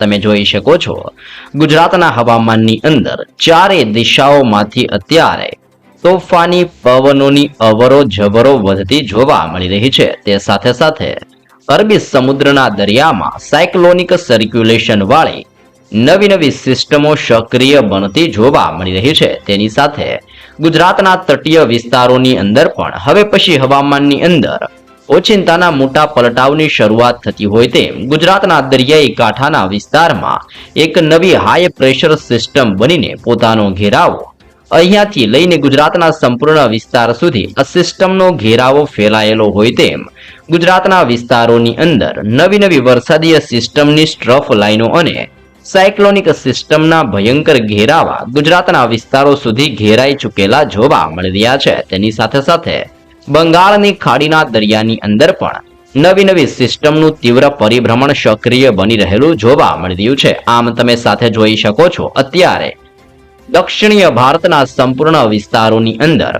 તમે જોઈ શકો છો. ગુજરાતના હવામાનની અંદર ચારે દિશાઓમાંથી અત્યારે તોફાની પવનોની અવરો જવરો વધતી જોવા મળી રહી છે. તે સાથે સાથે અરબી સમુદ્રના દરિયામાં સાયક્લોનિક સર્ક્યુલેશન વાળી નવી નવી સિસ્ટમો સક્રિય બનતી જોવા મળી રહી છે. તેની સાથે ગુજરાતના તટીય વિસ્તારોની અંદર પણ હવે પછી હવામાનની અંદર ઓચિંતાના મોટા પલટાવની શરૂઆત થતી હોય તેમ ગુજરાતના દરિયાઈ કાંઠાના વિસ્તારમાં એક નવી હાઈ પ્રેશર સિસ્ટમ બનીને પોતાનો ઘેરાવો. અહીંયાથી લઈને ગુજરાતના સંપૂર્ણ વિસ્તાર સુધી આ સિસ્ટમનો ઘેરાવો ફેલાયેલો હોય તેમ ગુજરાતના વિસ્તારોની અંદર નવી નવી વરસાદીય સિસ્ટમની સ્ટ્રફ લાઇનો અને સાયક્લોનિક સિસ્ટમના ભયંકર ઘેરાવા ગુજરાતના વિસ્તારો સુધી ઘેરાઈ ચૂકેલા જોવા મળી રહ્યા છે. તેની સાથે સાથે બંગાળની ખાડીના દરિયાની અંદર પણ નવી નવી સિસ્ટમનું તીવ્ર પરિભ્રમણ સક્રિય બની રહેલું જોવા મળી રહ્યું છે. આમ તમે સાથે જોઈ શકો છો, અત્યારે દક્ષિણીય ભારતના સંપૂર્ણ વિસ્તારોની અંદર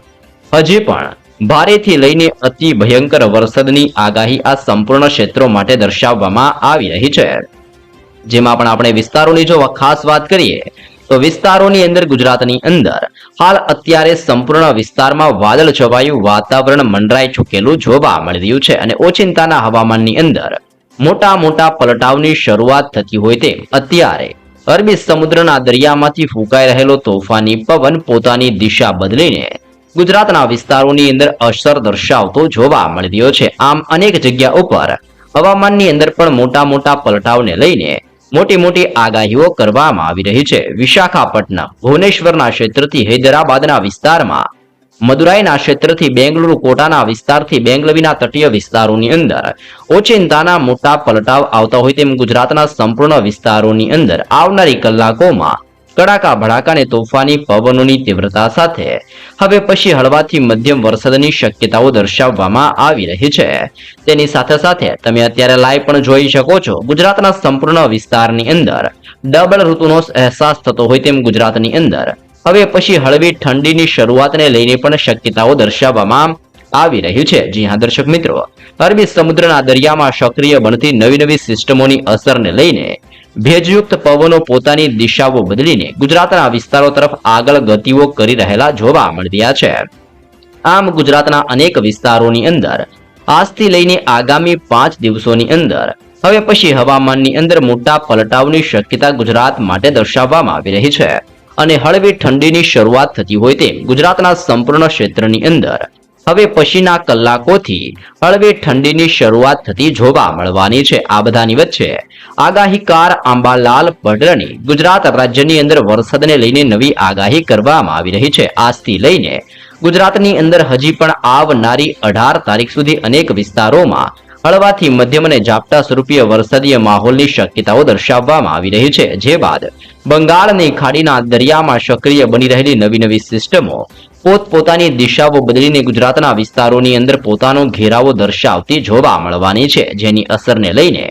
હજી પણ ભારેથી લઈને અતિ ભયંકર વરસાદની આગાહી આ સંપૂર્ણ ક્ષેત્રો માટે દર્શાવવામાં આવી રહી છે. જેમાં પણ આપણે વિસ્તારોની જો ખાસ વાત કરીએ વિસ્તારોની અંદર ગુજરાતની અંદર હાલ અત્યારે સંપૂર્ણ વિસ્તારમાં વાદળ છવાયું, વાતાવરણ મંડરાઈ ચૂકેલું જોવા મળી રહ્યું છે અને ઓચિંતાના હવામાનની અંદર મોટા મોટા પલટાવની શરૂઆત થતી હોય તેમ અત્યારે અરબી સમુદ્રના દરિયામાંથી ફૂંકાઈ રહેલો તોફાની પવન પોતાની દિશા બદલીને ગુજરાતના વિસ્તારોની અંદર અસર દર્શાવતો જોવા મળી રહ્યો છે. આમ અનેક જગ્યા ઉપર હવામાનની અંદર પણ મોટા મોટા પલટાવને લઈને મોટી મોટી આગાહીઓ કરવામાં આવી રહી છે. વિશાખાપટ્ટનમ, ભુવનેશ્વરના ક્ષેત્રથી હૈદરાબાદના વિસ્તારમાં, મદુરાઈના ક્ષેત્રથી બેંગલુરુ, કોટાના વિસ્તારથી બેંગલવીના તટીય વિસ્તારોની અંદર, ઓચિંતાના મોટા પલટાવ આવતા હોય તેમ ગુજરાતના સંપૂર્ણ વિસ્તારોની અંદર આવનારી કલાકોમાં કડાકા, ભડાકા તોફાની પવનોની તીવ્રતા સાથે. હવે પછી હળવાથી મધ્યમ વરસાદની શક્યતાઓ દર્શાવવામાં આવી રહી છે. તેની સાથે સાથે તમે અત્યારે લાઈવ પણ જોઈ શકો છો ગુજરાતના સંપૂર્ણ વિસ્તારની અંદર. ડબલ ઋતુનો અહેસાસ થતો હોય તેમ ગુજરાતની અંદર. હવે પછી હળવી ઠંડીની શરૂઆતને લઈને પણ શક્યતાઓ દર્શાવવામાં આવી રહ્યું છે. જી હા, દર્શક મિત્રો. અરબી સમુદ્રના દરિયામાં સક્રિય બનતી નવી નવી સિસ્ટમોની અસરને લઈને ભેજયુક્ત પવનો પોતાની દિશાઓ બદલીને ગુજરાતના વિસ્તારો તરફ આગળ ગતિઓ કરી રહેલા જોવા મળી રહ્યા છે. આમ ગુજરાતના અનેક વિસ્તારોની અંદર આજથી લઈને આગામી પાંચ દિવસોની અંદર હવે પછી હવામાનની અંદર મોટા પલટાવની શક્યતા ગુજરાત માટે દર્શાવવામાં આવી રહી છે. અને હળવી ઠંડીની શરૂઆત થતી હોય તેમ ગુજરાતના સંપૂર્ણ ક્ષેત્રની અંદર હવે પછીના કલાકોથી હળવે ઠંડીની શરૂઆત થતી જોવા મળવાની છે આ બધાની વચ્ચે. આગાહીકાર આંબાલાલ પડરણી ગુજરાત રાજ્યની અંદર વરસાદને લઈને નવી આગાહી કરવામાં આવી રહી છે. આજથી લઈને ગુજરાતની અંદર હજી પણ આવનારી અઢાર તારીખ સુધી અનેક વિસ્તારોમાં હળવાથી મધ્યમ અને ઝાપટા સ્વરૂપીય વરસાદીય માહોલની શક્યતાઓ દર્શાવવામાં આવી રહી છે. જે બાદ બંગાળની ખાડીના દરિયામાં સક્રિય બની રહેલી નવી નવી સિસ્ટમો. પોતપોતાની દિશાઓ બદલીને ગુજરાતના વિસ્તારોની અંદર પોતાનો ઘેરાવો દર્શાવતી જોવા મળવાની છે. જેની અસરને લઈને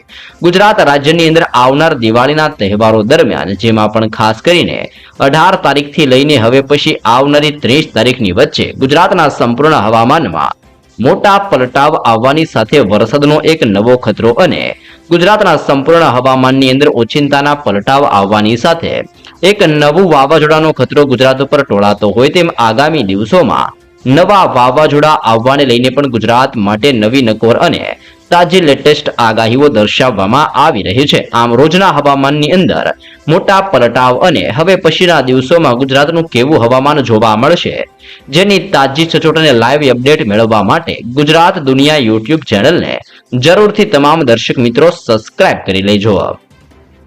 ગુજરાત રાજ્યની અંદર આવનાર દિવાળીના તહેવારો દરમિયાન, જેમાં પણ ખાસ કરીને અઢાર તારીખથી લઈને હવે પછી આવનારી ત્રીસ તારીખની વચ્ચે ગુજરાતના સંપૂર્ણ હવામાનમાં મોટા પલટાવ આવવાની સાથે વરસાદનો એક નવો ખતરો અને ગુજરાતના સંપૂર્ણ હવામાનની અંદર ઓચિંતાના પલટાવ આવવાની સાથે એક નવું વાવાઝોડાનો ખતરો ગુજરાત ઉપર ટોળાતો હોય તેમ આગામી દિવસોમાં નવા વાવાઝોડા આવવાને લઈને પણ ગુજરાત માટે નવી નકોર અને તાજી લેટેસ્ટ આગાહીઓ દર્શાવવામાં આવી રહી છે. આમ રોજના હવામાનની અંદર મોટા પલટાવ અને હવે પછીના દિવસોમાં ગુજરાતનું કેવું હવામાન જોવા મળશે, જેની તાજી સચોટ અને લાઈવ અપડેટ મેળવવા માટે ગુજરાત દુનિયા યુટ્યુબ ચેનલને જરૂરથી તમામ દર્શક મિત્રો સબસ્ક્રાઇબ કરી લેજો.